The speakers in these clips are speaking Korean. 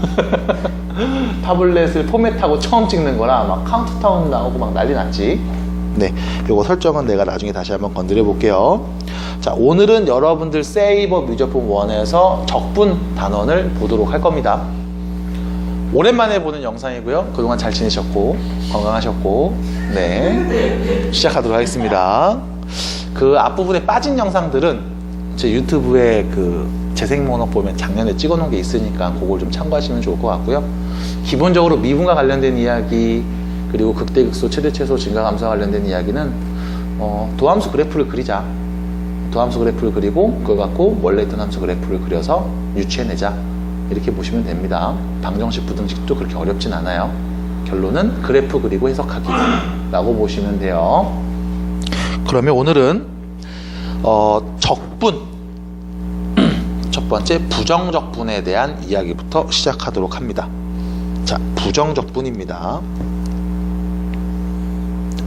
타블렛을 포맷하고 처음 찍는 거라 막 카운트다운 나오고 막 난리 났지. 네, 요거 설정은 내가 나중에 다시 한번 건드려 볼게요. 자, 오늘은 여러분들 세이버 뮤저폰 1에서 적분 단원을 보도록 할 겁니다. 오랜만에 보는 영상이고요. 그동안 잘 지내셨고 건강하셨고 네 시작하도록 하겠습니다. 그 앞부분에 빠진 영상들은 제 유튜브에 그 재생 목록 보면 작년에 찍어놓은 게 있으니까 그걸 좀 참고하시면 좋을 것 같고요. 기본적으로 미분과 관련된 이야기 그리고 극대극소 최대 최소 증가 감소와 관련된 이야기는 어, 도함수 그래프를 그리자. 도함수 그래프를 그리고 그걸 갖고 원래 있던 함수 그래프를 그려서 유추해내자. 이렇게 보시면 됩니다. 방정식, 부등식도 그렇게 어렵진 않아요. 결론은 그래프 그리고 해석하기 라고 보시면 돼요. 그러면 오늘은 어, 적분 첫 번째 부정적분에 대한 이야기부터 시작하도록 합니다. 자, 부정적분입니다.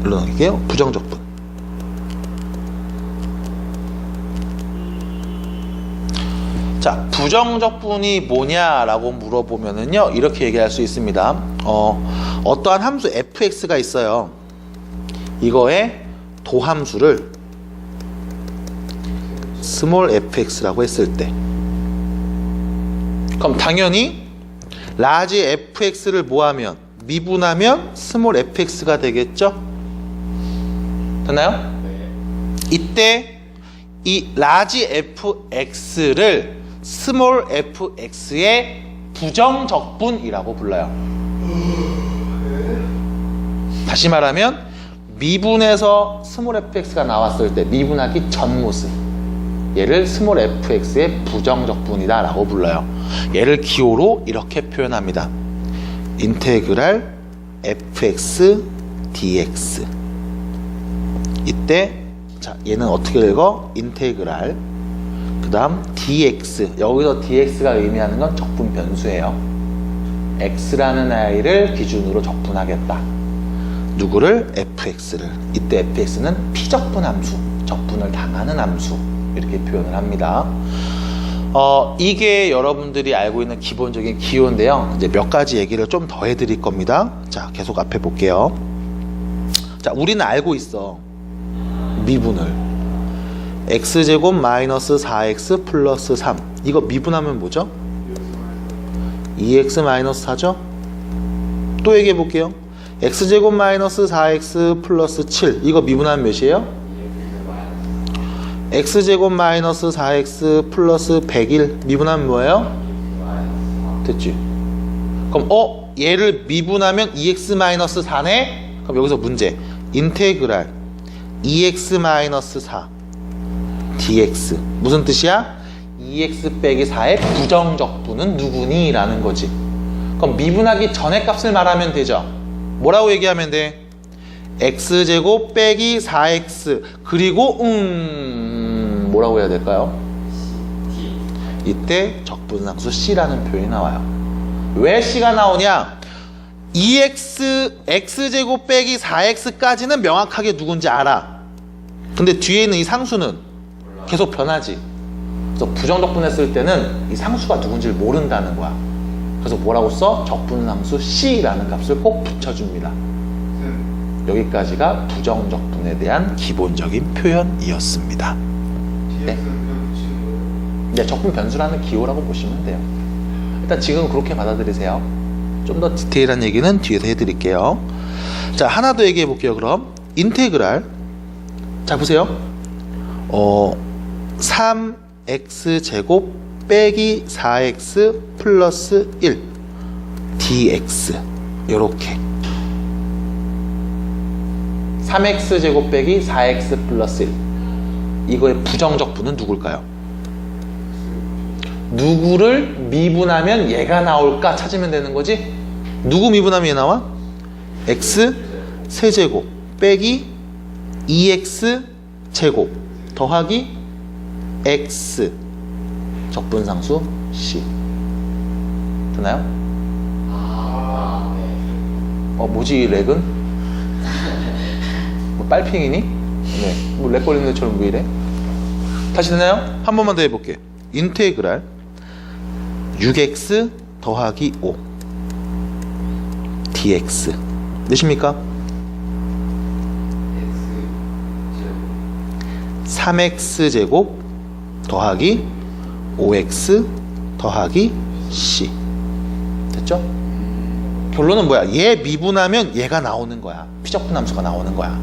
눌러놓을게요. 부정적분. 자, 부정적분이 뭐냐라고 물어보면은요, 이렇게 얘기할 수 있습니다. 어, 어떠한 함수 fx가 있어요. 이거의 도함수를 스몰 fx라고 했을 때. 그럼 당연히 라지 fx를 뭐하면 미분하면 스몰 fx가 되겠죠? 됐나요? 이때 이 라지 fx를 스몰 fx의 부정적분이라고 불러요. 다시 말하면 미분에서 스몰 fx가 나왔을 때 미분하기 전 모습 얘를 스몰 fx의 부정적분이다 라고 불러요. 얘를 기호로 이렇게 표현합니다. 인테그랄 fx dx 이때 자 얘는 어떻게 읽어? 인테그랄 그 다음 dx 여기서 dx가 의미하는 건 적분 변수예요 x라는 아이를 기준으로 적분하겠다 누구를? fx를 이때 fx는 피적분 함수 적분을 당하는 함수 이렇게 표현을 합니다. 어, 이게 여러분들이 알고 있는 기본적인 기호인데요. 이제 몇 가지 얘기를 좀 더 해드릴 겁니다. 자 계속 앞에 볼게요. 자 우리는 알고 있어. 미분을. x제곱 마이너스 4x 플러스 3 이거 미분하면 뭐죠? 2x 마이너스 4죠? 또 얘기해 볼게요. x제곱 마이너스 4x 플러스 7 이거 미분하면 몇이에요? X제곱 마이너스 4x 플러스 101 미분하면 뭐예요? 됐지? 그럼 어? 얘를 미분하면 2x 마이너스 4네? 그럼 여기서 문제 인테그랄 2x 마이너스 4 dx 무슨 뜻이야? 2x 빼기 4의 부정적분은 누구니? 라는 거지 그럼 미분하기 전의 값을 말하면 되죠 뭐라고 얘기하면 돼? x제곱 빼기 4x 그리고 음 뭐라고 해야 될까요? 이때 적분상수 c라는 표현이 나와요. 왜 c가 나오냐? 2x x제곱 빼기 4x까지는 명확하게 누군지 알아. 근데 뒤에 있는 이 상수는 계속 변하지. 그래서 부정적분 했을 때는 이 상수가 누군지를 모른다는 거야. 그래서 뭐라고 써? 적분상수 c라는 값을 꼭 붙여줍니다. 여기까지가 부정적분에 대한 기본적인 표현이었습니다 네. 네, 적분 변수라는 기호라고 보시면 돼요. 일단 지금 그렇게 받아들이세요. 좀 더 디테일한 얘기는 뒤에서 해드릴게요. 자 하나 더 얘기해 볼게요 그럼. 인테그랄. 자 보세요. 어 3x 제곱 빼기 4x 플러스 1 dx 요렇게. 3x 제곱 빼기 4x 플러스 1 이거의 부정적 분은 누굴까요? 누구를 미분하면 얘가 나올까 찾으면 되는 거지? 누구 미분하면 얘 나와? x 세제곱 빼기 2x 제곱 더하기 x 적분상수 c 되나요? 어 뭐지 이 렉은? 뭐 빨핑이니? 네. 뭐 렉 걸리는 것처럼 왜 이래? 다시 되나요? 한 번만 더 해볼게. 인테그랄 6x 더하기 5 dx 몇입니까? 3x 제곱 더하기 5x 더하기 c 됐죠? 결론은 뭐야? 얘 미분하면 얘가 나오는 거야. 피적분 함수가 나오는 거야.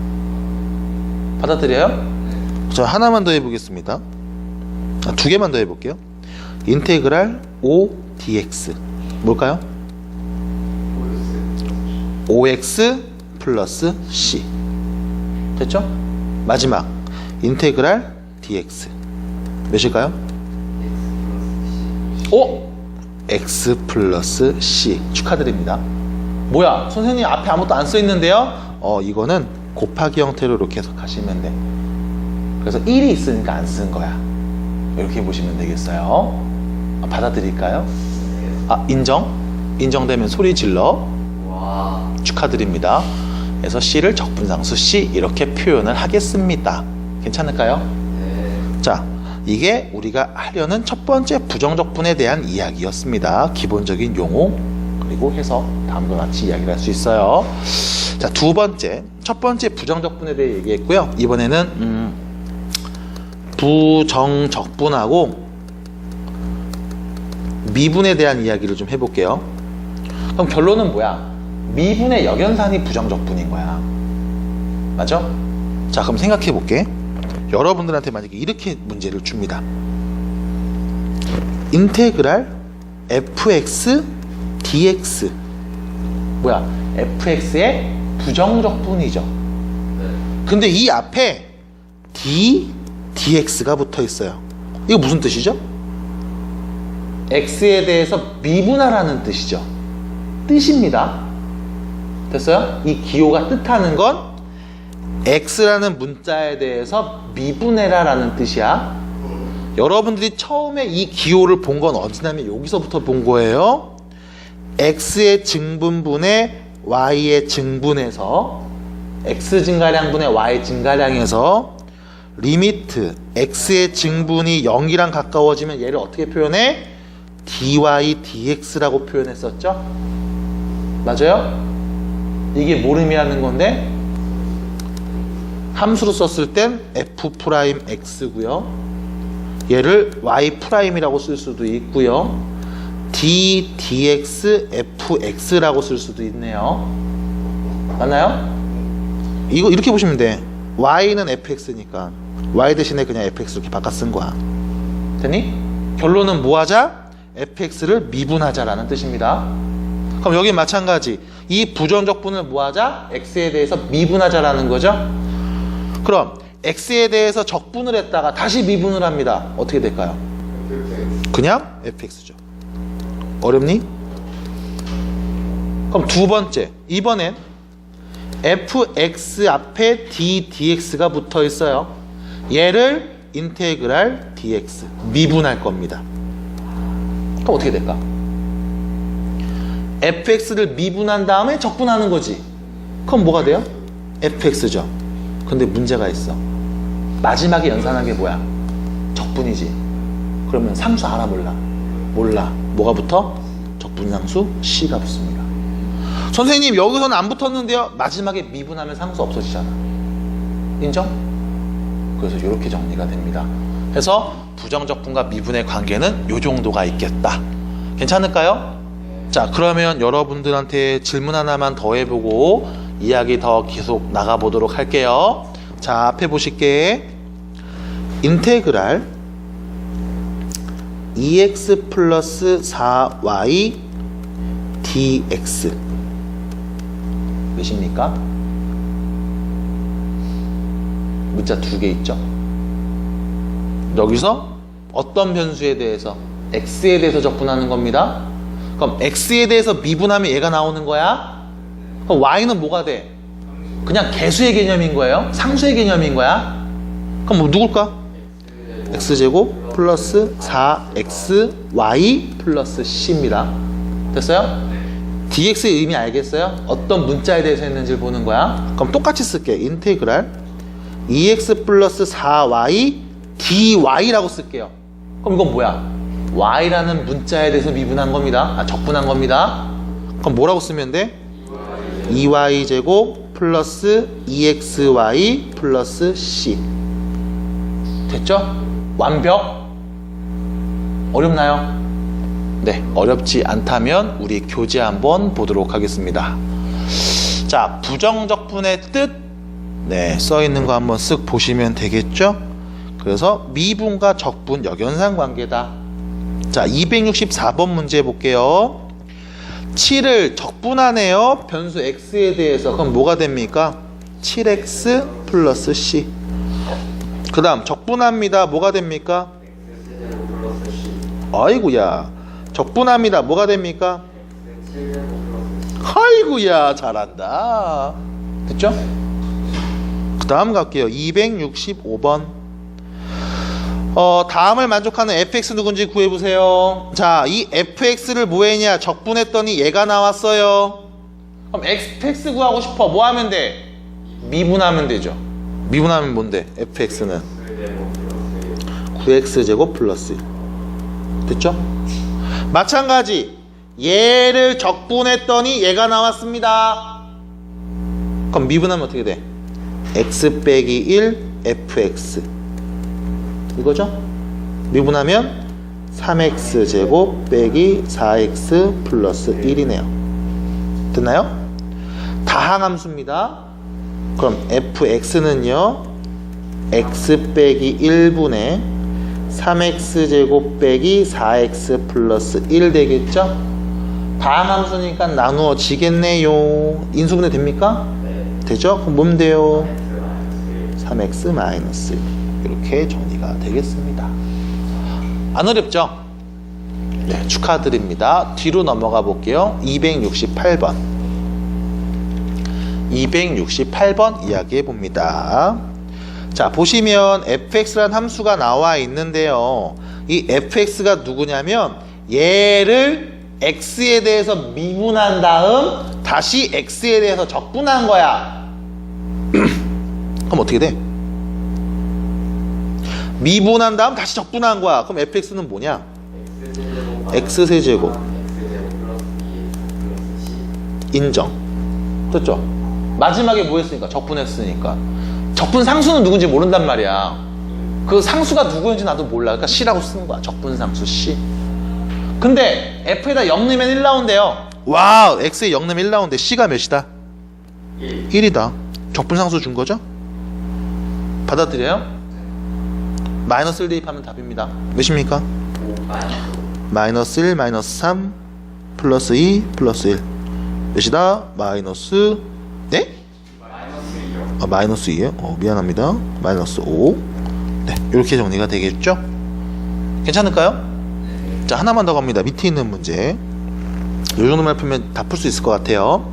받아들여요? 저 하나만 더 해보겠습니다. 아, 두 개만 더 해볼게요. 인테그랄 5 dx 뭘까요? 5x 플러스 c 됐죠? 마지막 인테그랄 dx 몇일까요? 오! x 플러스 c 축하드립니다. 뭐야? 선생님 앞에 아무것도 안 써 있는데요? 어 이거는 곱하기 형태로 이렇게 해석하시면 돼. 그래서 1이 있으니까 안 쓴 거야. 이렇게 보시면 되겠어요. 아, 받아들일까요? 아 인정? 인정되면 소리 질러. 와. 축하드립니다. 그래서 C를 적분상수 C 이렇게 표현을 하겠습니다. 괜찮을까요? 네. 자, 이게 우리가 하려는 첫 번째 부정적분에 대한 이야기였습니다. 기본적인 용어 그리고 해서 다음과 같이 이야기를 할 수 있어요. 자, 두 번째, 첫 번째 부정적분에 대해 얘기했고요. 이번에는 음, 부정적분하고 미분에 대한 이야기를 좀 해볼게요. 그럼 결론은 뭐야? 미분의 역연산이 부정적분인 거야. 맞아? 자, 그럼 생각해 볼게. 여러분들한테 만약에 이렇게 문제를 줍니다. 인테그랄 fx dx 뭐야? fx의 부정적분이죠. 네. 근데 이 앞에 d dx가 붙어 있어요. 이거 무슨 뜻이죠? x에 대해서 미분하라는 뜻이죠. 뜻입니다. 됐어요? 이 기호가 뜻하는 건 x라는 문자에 대해서 미분해라라는 뜻이야. 여러분들이 처음에 이 기호를 본 건 어디냐면 여기서부터 본 거예요. x의 증분분의 y의 증분에서 x 증가량분의 y 증가량에서 리미트 x의 증분이 0이랑 가까워지면 얘를 어떻게 표현해? dy dx라고 표현했었죠? 맞아요? 이게 뭘 의미하는 건데? 함수로 썼을 땐 f 프라임 x고요. 얘를 y 프라임이라고 쓸 수도 있고요. D dx fx라고 쓸 수도 있네요. 맞나요? 이거 이렇게 보시면 돼. y는 fx니까 y 대신에 그냥 fx 이렇게 바꿔 쓴 거야. 됐니? 결론은 뭐 하자? fx를 미분하자라는 뜻입니다. 그럼 여기 마찬가지. 이 부정적분을 뭐 하자? x에 대해서 미분하자라는 거죠. 그럼 x에 대해서 적분을 했다가 다시 미분을 합니다. 어떻게 될까요? 그냥 fx죠. 어렵니? 그럼 두 번째. 이번엔 fx 앞에 d dx가 붙어 있어요. 얘를 인테그랄 dx 미분할 겁니다. 그럼 어떻게 될까? fx를 미분한 다음에 적분하는 거지. 그럼 뭐가 돼요? fx죠. 근데 문제가 있어. 마지막에 연산한 게 뭐야? 적분이지. 그러면 상수 알아 몰라? 몰라. 뭐가 붙어? 적분상수 C가 붙습니다. 선생님 여기서는 안 붙었는데요. 마지막에 미분하면 상수 없어지잖아. 인정? 그래서 이렇게 정리가 됩니다. 그래서 부정적분과 미분의 관계는 요 정도가 있겠다. 괜찮을까요? 자, 그러면 여러분들한테 질문 하나만 더 해보고 이야기 더 계속 나가보도록 할게요. 자, 앞에 보실게. 인테그랄 2x 플러스 4y dx 몇입니까? 문자 두 개 있죠. 여기서 어떤 변수에 대해서 x에 대해서 적분하는 겁니다. 그럼 x에 대해서 미분하면 얘가 나오는 거야. 그럼 y는 뭐가 돼? 그냥 개수의 개념인 거예요. 상수의 개념인 거야. 그럼 뭐 누굴까? x제곱 플러스 4xy 플러스 c입니다. 됐어요? dx의 의미 알겠어요? 어떤 문자에 대해서 했는지를 보는 거야. 그럼 똑같이 쓸게. 인테그랄 2x 플러스 4y dy라고 쓸게요. 그럼 이건 뭐야? y라는 문자에 대해서 미분한 겁니다. 아, 적분한 겁니다. 그럼 뭐라고 쓰면 돼? 2y 제곱 플러스 2xy 플러스 c. 됐죠? 완벽? 어렵나요? 네, 어렵지 않다면 우리 교재 한번 보도록 하겠습니다. 자, 부정적분의 뜻. 네, 써 있는 거 한번 쓱 보시면 되겠죠? 그래서 미분과 적분 역연상 관계다. 자, 264번 문제 볼게요. 7을 적분하네요. 변수 x에 대해서. 그럼 뭐가 됩니까? 7x 플러스 c. 그 다음 적분합니다. 뭐가 됩니까? 아이고야. 적분합니다. 뭐가 됩니까? 아이고야. 잘한다. 됐죠? 그 다음 갈게요. 265번. 어, 다음을 만족하는 fx 누군지 구해보세요. 자, 이 fx를 뭐 했냐? 적분했더니 얘가 나왔어요. 그럼 x 구하고 싶어. 뭐 하면 돼? 미분하면 되죠. 미분하면 뭔데? fx는 X제곱 플러스 9x제곱 플러스 1. 됐죠? 마찬가지. 얘를 적분했더니 얘가 나왔습니다. 그럼 미분하면 어떻게 돼? x 빼기 1 fx. 이거죠? 미분하면 3x제곱 빼기 4x 플러스 1이네요. 됐나요? 다항함수입니다. 그럼 fx는요. x 빼기 1분의 3x제곱 빼기 4x 플러스 1 되겠죠? 다항함수니까 나누어지겠네요. 인수분해 됩니까? 네 되죠? 그럼 돼요? 마이너스 3x 마이너스 1 이렇게 정리가 되겠습니다. 안 어렵죠? 네, 축하드립니다. 뒤로 넘어가 볼게요. 268번. 268번 이야기해 봅니다. 자, 보시면 fx라는 함수가 나와 있는데요. 이 fx가 누구냐면 얘를 x에 대해서 미분한 다음 다시 x에 대해서 적분한 거야. 그럼 어떻게 돼? 미분한 다음 다시 적분한 거야. 그럼 fx는 뭐냐? X 세제곱 X제곱 플러스 2 플러스 C 인정. 됐죠? 마지막에 뭐 했으니까? 적분했으니까. 적분 상수는 누군지 모른단 말이야. 그 상수가 누구인지 나도 몰라. 그러니까 C라고 쓰는 거야. 적분 상수 C. 근데 F에다 0 넣으면 1 나온대요. 와우, X에 0 넣으면 1 나오는데 C가 몇이다? 1 1이다. 적분 상수 준 거죠? 받아들여요? 마이너스 1 대입하면 답입니다. 몇입니까? 5 마이너스 마이너스 1, 마이너스 3, 플러스 2, 플러스 1. 몇이다? 마이너스, 네? 마이너스 2요 아, 마이너스 2요? 어, 미안합니다. 마이너스 5. 네, 이렇게 정리가 되겠죠? 괜찮을까요? 자, 하나만 더 갑니다. 밑에 있는 문제. 이 정도만 풀면 다 풀 수 있을 것 같아요.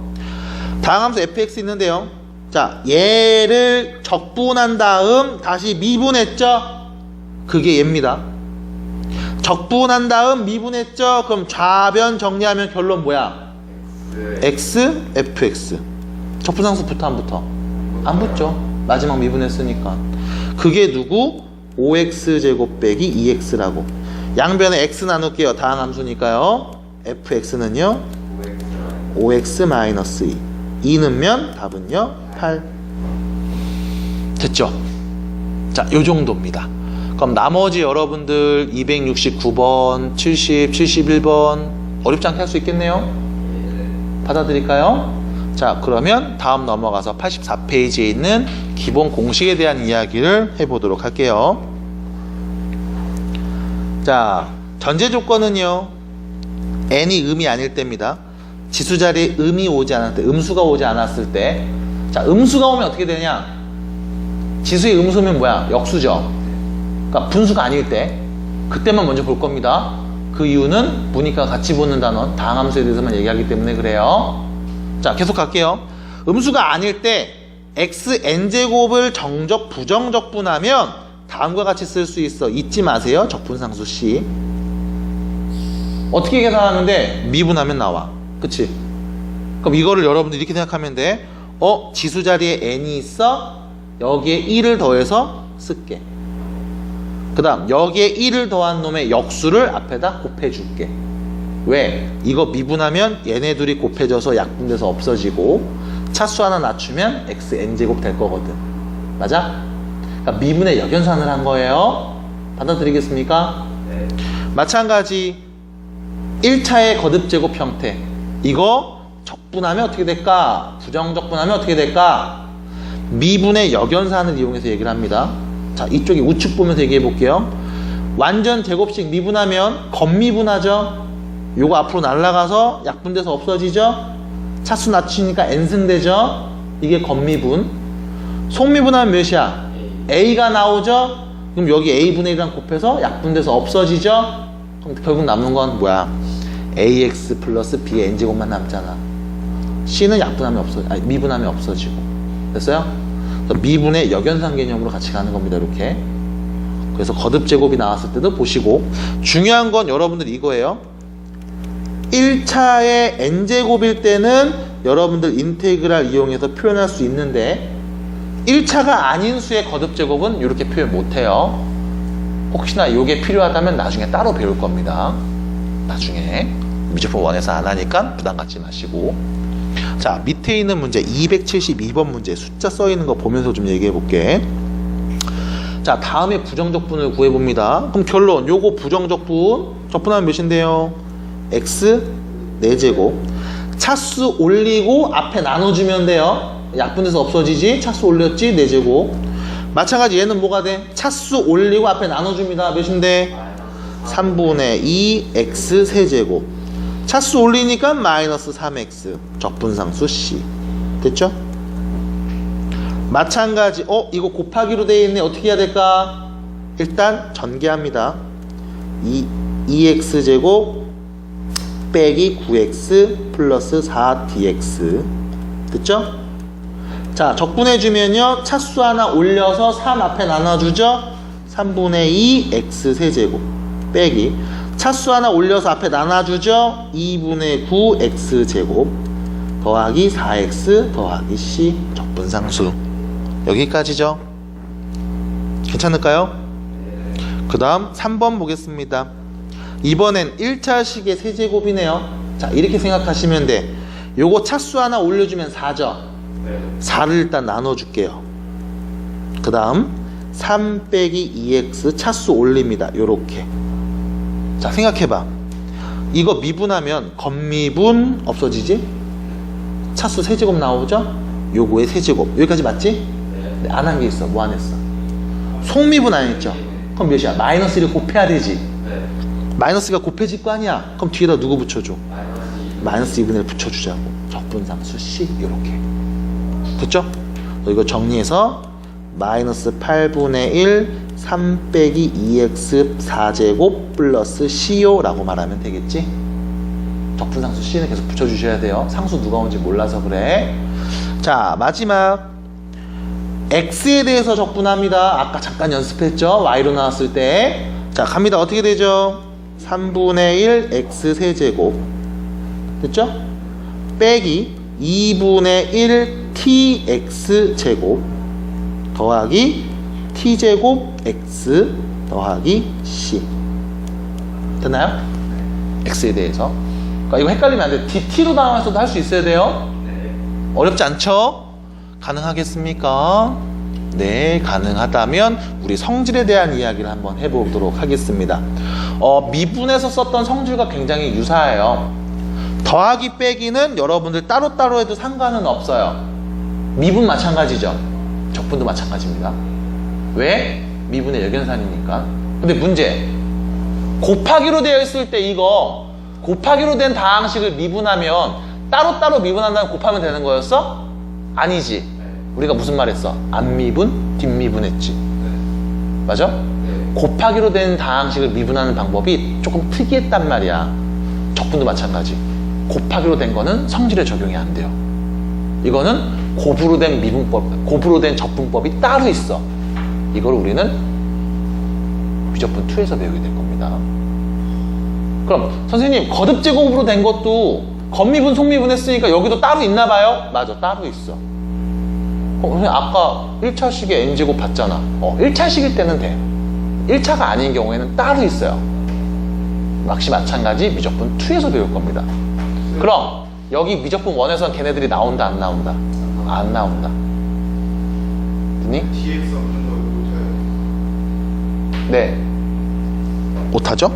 다음 함수 fx 있는데요. 자, 얘를 적분한 다음 다시 미분했죠? 그게 얘입니다. 적분한 다음 미분했죠? 그럼 좌변 정리하면 결론 뭐야? X x, fx. 적분상수부터 안 붙어? 안 붙죠. 마지막 미분했으니까. 그게 누구? 5x 제곱 빼기 2x라고. 양변에 x 나눌게요. 다항 함수니까요. fx는요. 5X 5x 마이너스 2. 2는 면 답은요. 8. 됐죠? 자, 요 정도입니다. 그럼 나머지 여러분들 269번, 70, 71번 어렵지 않게 할 수 있겠네요. 받아들일까요? 자, 그러면 다음 넘어가서 84페이지에 있는 기본 공식에 대한 이야기를 해보도록 할게요. 자, 전제 조건은요. n이 음이 아닐 때입니다. 지수 자리에 음이 오지 않을 때, 음수가 오지 않았을 때. 자, 음수가 오면 어떻게 되냐? 지수의 음수면 뭐야? 역수죠. 그러니까 분수가 아닐 때. 그때만 먼저 볼 겁니다. 그 이유는 문이과 같이 보는 단원, 다항함수에 대해서만 얘기하기 때문에 그래요. 자, 계속 갈게요. 음수가 아닐 때 xn제곱을 정적, 부정적분하면 다음과 같이 쓸 수 있어. 잊지 마세요. 적분상수 C. 어떻게 계산하는데 미분하면 나와. 그치? 그럼 이거를 여러분들 이렇게 생각하면 돼. 어, 지수 자리에 n이 있어? 여기에 1을 더해서 쓸게. 그 다음 여기에 1을 더한 놈의 역수를 앞에다 곱해줄게 왜? 이거 미분하면 얘네 둘이 곱해져서 약분돼서 없어지고 차수 하나 낮추면 x n제곱 될 거거든 맞아? 그러니까 미분의 역연산을 한 거예요 받아들이겠습니까? 네. 마찬가지 1차의 거듭제곱 형태 이거 적분하면 어떻게 될까? 부정적분하면 어떻게 될까? 미분의 역연산을 이용해서 얘기를 합니다 자 이쪽에 우측 보면서 얘기해 볼게요 완전 제곱식 미분하면 겉미분하죠 요거 앞으로 날아가서 약분돼서 없어지죠 차수 낮추니까 n승 되죠 이게 겉미분 속미분하면 몇이야? a가 나오죠 그럼 여기 a분의 1이랑 곱해서 약분돼서 없어지죠 그럼 결국 남는 건 뭐야? ax 플러스 b의 n제곱만 남잖아. c는 약분하면 없어, 아니 미분하면 없어지고. 됐어요? 미분의 역연산 개념으로 같이 가는 겁니다. 이렇게. 그래서 거듭 제곱이 나왔을 때도 보시고 중요한 건 여러분들 이거예요. 1차의 n제곱일 때는 여러분들 인테그랄 이용해서 표현할 수 있는데 1차가 아닌 수의 거듭 제곱은 이렇게 표현 못 해요. 혹시나 이게 필요하다면 나중에 따로 배울 겁니다. 나중에 미적분 원에서 안 하니까 부담 갖지 마시고 자 밑에 있는 문제 272번 문제 숫자 써 있는 거 보면서 좀 얘기해 볼게 자 다음에 부정적분을 구해 봅니다 그럼 결론 요거 부정적분 적분하면 몇인데요 x 4제곱. 차수 올리고 앞에 나눠주면 돼요. 약분해서 없어지지? 차수 올렸지? 4제곱. 마찬가지 얘는 뭐가 돼? 차수 올리고 앞에 나눠줍니다. 몇인데 3분의 2 x 세제곱. 차수 올리니까 마이너스 3x 적분상수 c. 됐죠? 마찬가지 어 이거 곱하기로 되어 있네. 어떻게 해야 될까? 일단 전개합니다. 2, 2x 제곱 빼기 9x 플러스 4dx 됐죠? 자 적분해주면요. 차수 하나 올려서 3 앞에 나눠주죠? 3분의 2 x 세제곱. 빼기 차수 하나 올려서 앞에 나눠주죠? 2분의 9 x 제곱. 더하기 4x 더하기 c. 적분상수. 여기까지죠? 괜찮을까요? 그 다음 3번 보겠습니다 이번엔 1차식의 세제곱이네요 자 이렇게 생각하시면 돼 요거 차수 하나 올려주면 4죠 네. 4를 일단 나눠줄게요. 그 다음 3 빼기 2x 차수 올립니다. 요렇게. 자 생각해봐. 이거 미분하면 겉미분 없어지지? 차수 세제곱 나오죠? 요거의 세제곱. 여기까지 맞지? 네. 안한 게 있어. 뭐 안 했어? 속미분 안 했죠? 그럼 몇이야? 마이너스 1을 곱해야 되지. 네. 마이너스가 곱해질 거 아니야? 그럼 뒤에다 누구 붙여줘? 마이너스 2. 마이너스 2분의 1 붙여주자고 적분상수 C 이렇게 됐죠? 이거 정리해서 마이너스 8분의 1 3 빼기 2x 4제곱 플러스 CO 라고 말하면 되겠지? 적분상수 C는 계속 붙여주셔야 돼요 상수 누가 온지 몰라서 그래 자 마지막 X에 대해서 적분합니다 아까 잠깐 연습했죠? Y로 나왔을 때 자 갑니다 어떻게 되죠? 3분의 1 X 세제곱 됐죠? 빼기 2분의 1 tx 제곱 더하기 t 제곱 x 더하기 c 됐나요? x에 대해서 그러니까 이거 헷갈리면 안 돼. dt로 나와서도 할 수 있어야 돼요. 네. 어렵지 않죠? 가능하겠습니까? 네, 가능하다면 우리 성질에 대한 이야기를 한번 해보도록 하겠습니다. 어, 미분에서 썼던 성질과 굉장히 유사해요. 더하기 빼기는 여러분들 따로따로 해도 상관은 없어요. 미분 마찬가지죠. 적분도 마찬가지입니다. 왜? 미분의 역연산이니까. 근데 문제. 곱하기로 되어 있을 때 이거 곱하기로 된 다항식을 미분하면 따로따로 미분한다면 곱하면 되는 거였어? 아니지. 우리가 무슨 말 했어? 앞미분, 뒷미분 했지. 맞아? 네. 곱하기로 된 다항식을 미분하는 방법이 조금 특이했단 말이야. 적분도 마찬가지. 곱하기로 된 거는 성질에 적용이 안 돼요. 이거는 곱으로 된 미분법, 곱으로 된 적분법이 따로 있어. 이걸 우리는 미적분 2에서 배우게 될 겁니다. 그럼 선생님 거듭 제곱으로 된 것도 겉미분, 속미분 했으니까 여기도 따로 있나 봐요? 맞아, 따로 있어. 어, 선생님 아까 1차식에 n제곱 봤잖아. 어, 1차식일 때는 돼. 1차가 아닌 경우에는 따로 있어요. 역시 마찬가지 미적분 2에서 배울 겁니다. 그럼 여기 미적분 1에서는 걔네들이 나온다 안 나온다? 안 나온다. 됐니? DX 없는 거 못해요. 네. 못하죠?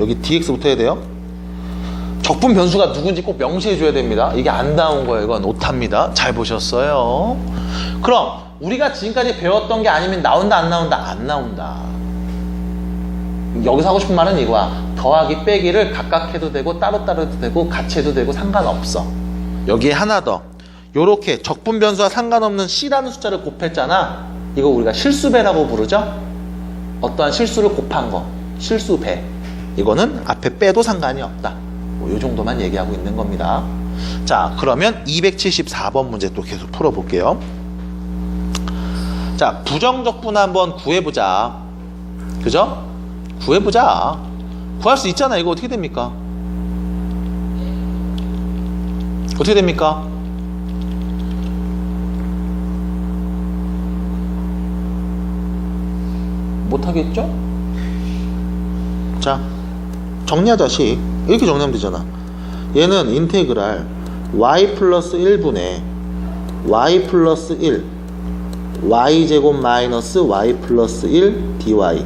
여기 dx부터 해야 돼요. 적분 변수가 누군지 꼭 명시해 줘야 됩니다. 이게 안 나온 거예요. 이건 오타입니다. 잘 보셨어요? 그럼 우리가 지금까지 배웠던 게 아니면 나온다 안 나온다? 안 나온다. 여기서 하고 싶은 말은 이거야. 더하기 빼기를 각각 해도 되고 따로따로 해도 되고 같이 해도 되고 상관없어. 여기에 하나 더. 요렇게 적분 변수와 상관없는 c라는 숫자를 곱했잖아. 이거 우리가 실수배라고 부르죠? 어떠한 실수를 곱한 거. 실수배. 이거는 앞에 빼도 상관이 없다. 뭐요 정도만 얘기하고 있는 겁니다. 자, 그러면 274번 문제 또 계속 풀어볼게요. 자, 부정적분 한번 구해보자. 그죠? 구해보자. 구할 수 있잖아. 이거 어떻게 됩니까? 어떻게 됩니까? 못하겠죠? 자, 정리하자 시. 이렇게 정리하면 되잖아. 얘는 인테그랄 y 플러스 1분의 y 플러스 1 y 제곱 마이너스 y 플러스 1 dy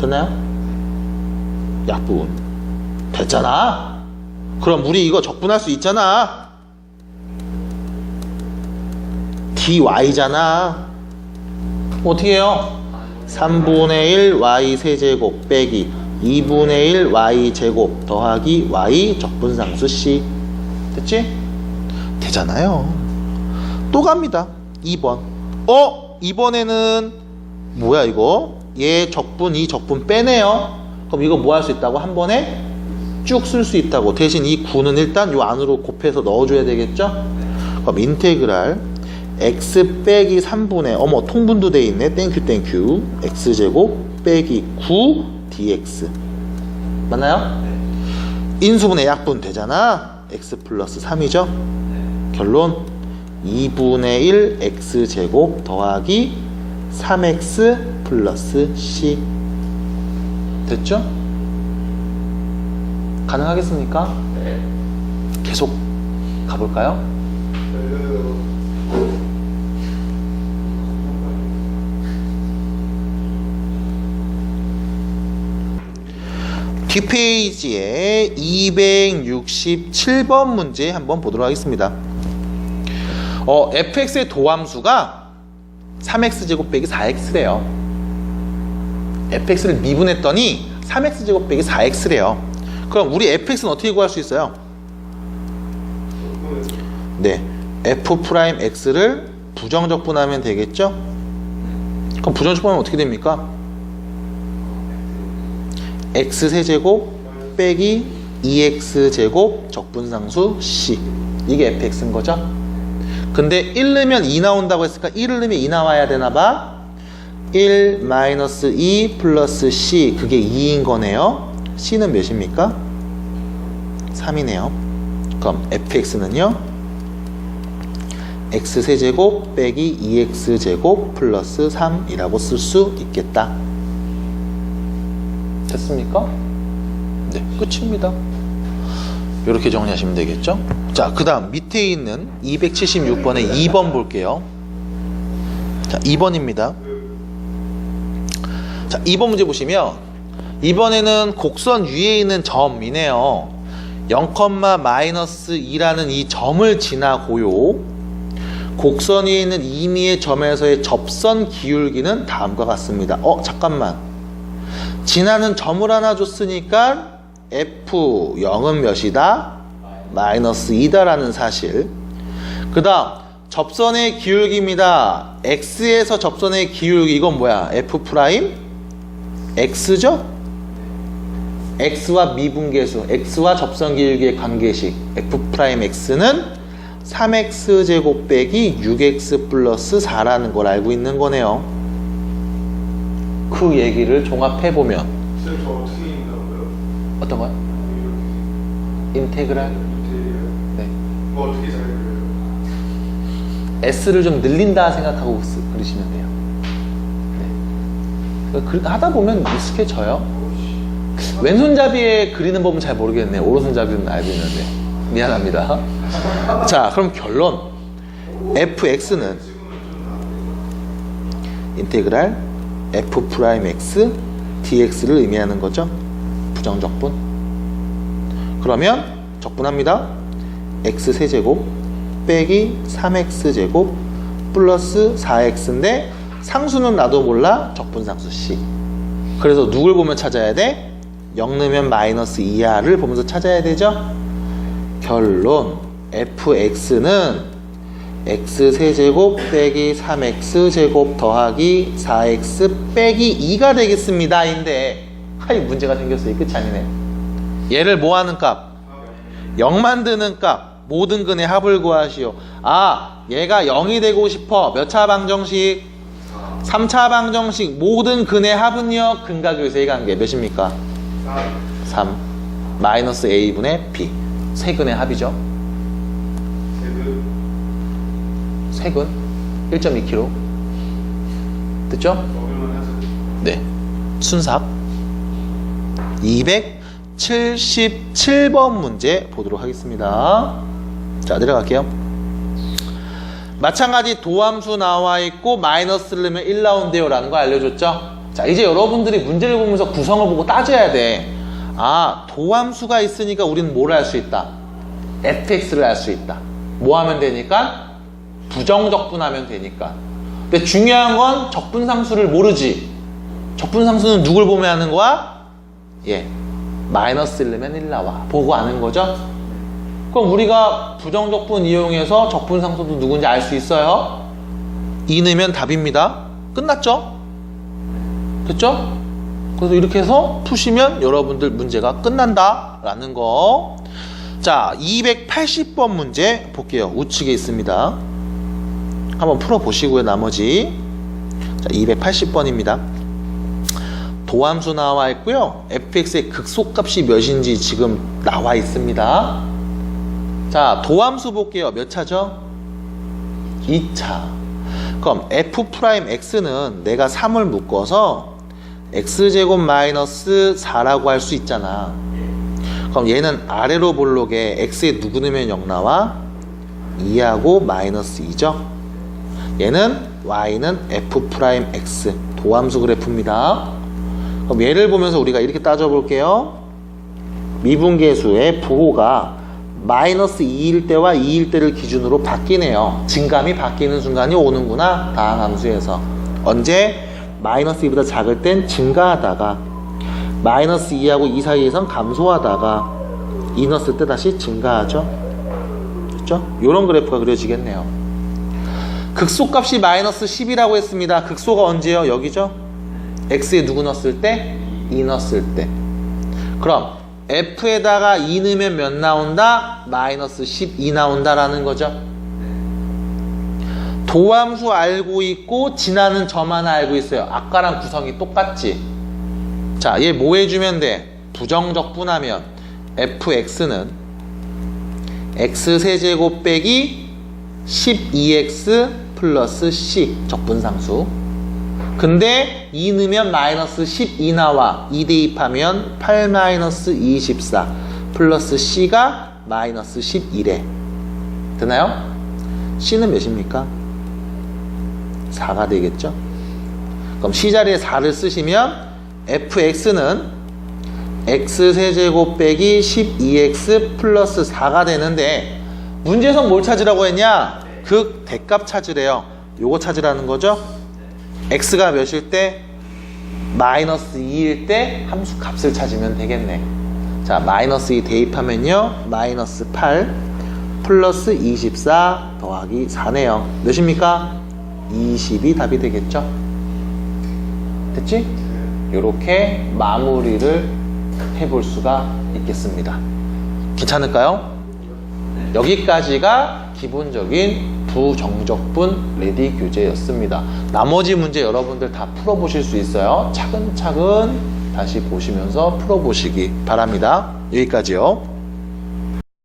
됐나요? 약분 됐잖아 그럼 우리 이거 적분할 수 있잖아 dy잖아 어떻게 해요? 3분의 1 y 세제곱 빼기 2분의 1 y 제곱 더하기 y 적분상수 c 됐지? 되잖아요 또 갑니다 2번 어? 2번에는 뭐야 이거? 얘 적분 이 적분 빼네요 그럼 이거 뭐 할 수 있다고? 한 번에 쭉 쓸 수 있다고 대신 이 9는 일단 요 안으로 곱해서 넣어줘야 되겠죠? 그럼 인테그랄 x 빼기 3분의 어머 통분도 돼 있네 땡큐 땡큐 x제곱 빼기 9 dx 맞나요? 인수분의 약분 되잖아 x 플러스 3이죠 결론 2분의 1 x제곱 더하기 3x 플러스 c 됐죠? 가능하겠습니까? 네. 계속 가볼까요? 뒷페이지에 267번 문제 한번 보도록 하겠습니다. 어, fx의 도함수가 3x제곱 빼기 4x래요. fx를 미분했더니 3x제곱 빼기 4x래요. 그럼 우리 fx는 어떻게 구할 수 있어요? 네, f 프라임 x를 부정적분하면 되겠죠? 그럼 부정적분하면 어떻게 됩니까? X 세제곱 빼기 2x 제곱 적분상수 c 이게 fx인 거죠? 근데 1 넣으면 2 나온다고 했으니까 1을 넣으면 2 나와야 되나 봐. 1 마이너스 2 플러스 c 그게 2인 거네요. c는 몇입니까? 3이네요. 그럼 fx는요? x 세제곱 빼기 2x 제곱 플러스 3이라고 쓸 수 있겠다. 됐습니까? 네, 끝입니다. 이렇게 정리하시면 되겠죠? 자, 그 다음 밑에 있는 276번의 2번 볼게요. 자, 2번입니다. 자, 2번 문제 보시면 이번에는 곡선 위에 있는 점이네요. 0, 마이너스 2라는 이 점을 지나고요. 곡선 위에 있는 임의의 점에서의 접선 기울기는 다음과 같습니다. 어, 잠깐만. 지나는 점을 하나 줬으니까 f 0은 몇이다? 마이너스 2다라는 사실. 그 다음 접선의 기울기입니다. x에서 접선의 기울기 이건 뭐야? f 프라임 x죠? x와 미분계수, x와 접선 기울기의 관계식 f 프라임 x는 3x 제곱 빼기 6x 플러스 4라는 걸 알고 있는 거네요. 그 얘기를 종합해 보면? 어떤 거요? 인테그랄 네. 뭐 어떻게 잘 그려요? s를 좀 늘린다 생각하고 쓰- 그리시면 돼요. 네. 그- 하다 보면 익숙해져요. 왼손잡이에 그리는 법은 잘 모르겠네 요. 오른손잡이는 알고 있는데. 미안합니다. 자, 그럼 결론. fx는 인테그랄 f 프라임 x dx를 의미하는 거죠. 부정적분. 그러면 적분합니다. x 세제곱 빼기 3x 제곱 플러스 4x인데 상수는 나도 몰라 적분상수 c. 그래서 누굴 보면 찾아야 돼? 0 넣으면 마이너스 2r을 보면서 찾아야 되죠? 결론 fx는 x 세제곱 빼기 3x 제곱 더하기 4x 빼기 2가 되겠습니다. 인데 하이 문제가 생겼어요. 끝이 아니네. 얘를 뭐 하는 값? 0 만드는 값 모든 근의 합을 구하시오. 아 얘가 0이 되고 싶어. 몇 차 방정식? 3차 방정식 모든 근의 합은요 근각요세의 관계 몇입니까? 3 마이너스 a분의 b 세 근의 합이죠. 세그 세근 1.2kg 됐죠? 네. 순삭. 277번 문제 보도록 하겠습니다. 자 내려갈게요. 마찬가지 도함수 나와 있고 마이너스를 넣으면 1 나온대요 라는 거 알려줬죠? 자 이제 여러분들이 문제를 보면서 구성을 보고 따져야 돼아 도함수가 있으니까 우리는 뭘할수 있다? fx를 알 수 있다. 뭐 하면 되니까 부정적분하면 되니까. 근데 중요한 건 적분상수를 모르지. 적분상수는 누굴 보면 하는 거야? 예. 마이너스 1면 1 나와. 보고 아는 거죠? 그럼 우리가 부정적분 이용해서 적분상수도 누군지 알 수 있어요? 2 넣으면 답입니다. 끝났죠? 됐죠? 그래서 이렇게 해서 푸시면 여러분들 문제가 끝난다 라는 거. 자, 280번 문제 볼게요. 우측에 있습니다. 한번 풀어보시고요, 나머지. 자, 280번입니다. 도함수 나와 있고요. fx의 극소값이 몇인지 지금 나와 있습니다. 자, 도함수 볼게요. 몇 차죠? 2차. 그럼 f 프라임 x는 내가 3을 묶어서 x제곱 마이너스 4라고 할 수 있잖아. 그럼 얘는 아래로 볼록에 x에 누구 넣으면 0 나와? 2하고 마이너스 2죠. 얘는 y는 f 프라임 x 도함수 그래프입니다. 그럼 얘를 보면서 우리가 이렇게 따져볼게요. 미분계수의 부호가 마이너스 2일 때와 2일 때를 기준으로 바뀌네요. 증감이 바뀌는 순간이 오는구나. 다항 함수에서. 언제? 마이너스 2보다 작을 땐 증가하다가 마이너스 2하고 2 사이에선 감소하다가 2 넣었을 때 다시 증가하죠. 그렇죠? 이런 그래프가 그려지겠네요. 극소값이 마이너스 10이라고 했습니다. 극소가 언제요? 여기죠? x에 누구 넣었을 때? 2 넣었을 때. 그럼 f에다가 2 넣으면 몇 나온다? 마이너스 12 나온다라는 거죠. 도함수 알고 있고 지나는 점 하나 알고 있어요. 아까랑 구성이 똑같지. 자, 얘 뭐 해주면 돼? 부정적 분하면 fx는 x 세제곱 빼기 12x 플러스 c 적분상수. 근데 2 넣으면 마이너스 12 나와. 2 대입하면 8 마이너스 24 플러스 c가 마이너스 11에. 되나요? c는 몇입니까? 4가 되겠죠? 그럼 c 자리에 4를 쓰시면 fx는 x 세제곱 빼기 12x 플러스 4가 되는데 문제에서 뭘 찾으라고 했냐? 극 대값 찾으래요. 요거 찾으라는 거죠? x가 몇일 때? 마이너스 2일 때 함수 값을 찾으면 되겠네. 자, 마이너스 2 대입하면요. 마이너스 8 플러스 24 더하기 4네요. 몇입니까? 20이 답이 되겠죠? 됐지? 이렇게 마무리를 해볼 수가 있겠습니다. 괜찮을까요? 여기까지가 기본적인 부정적분 레디 교재였습니다. 나머지 문제 여러분들 다 풀어보실 수 있어요. 차근차근 다시 보시면서 풀어보시기 바랍니다. 여기까지요.